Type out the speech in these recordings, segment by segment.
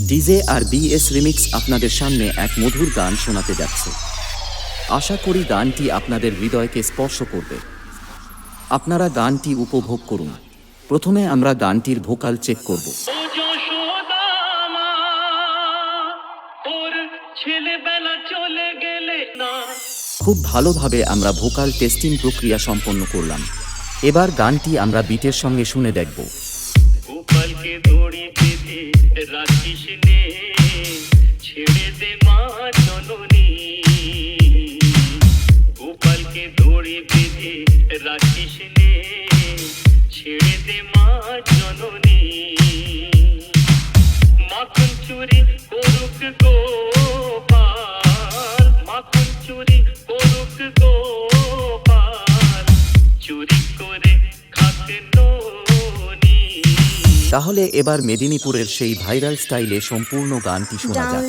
DJ আর BS remix আপনাদের সামনে এক মধুর গান শোনাতে যাচ্ছে। আশা করি গানটি আপনাদের হৃদয়কে স্পর্শ করবে। আপনারা গানটি উপভোগ করুন। প্রথমে আমরা গানটির ভোকাল চেক করব। খুব ভালোভাবে আমরা ভোকাল টেস্টিং প্রক্রিয়া সম্পন্ন করলাম। এবার গানটি আমরা বিটের সঙ্গে শুনে দেখব। গোপালকে দড়ি বেঁধে রাখিস নে, ছেড়ে দে মা জননী। গোপালকে দড়ি বেঁধে রাখিস নে, ছেড়ে দে মা জননী। মাখন চুরি করুক গোপাল, মাখন চুরি তাহলে এবার মেদিনীপুরের সেই ভাইরাল স্টাইলে সম্পূর্ণ গানটি শোনা যাক।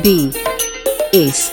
B. Ace.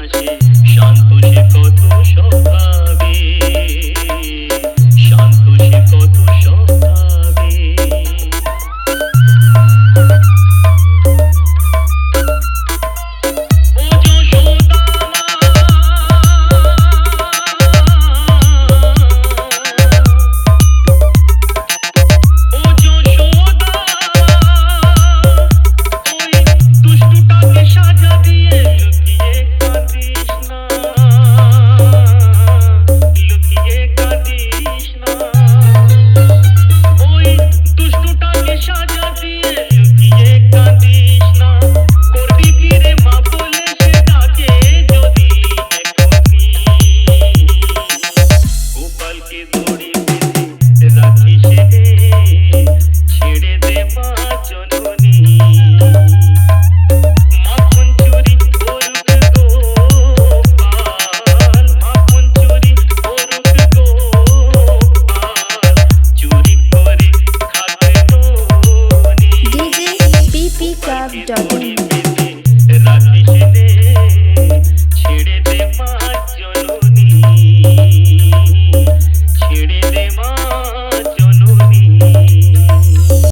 Jersey,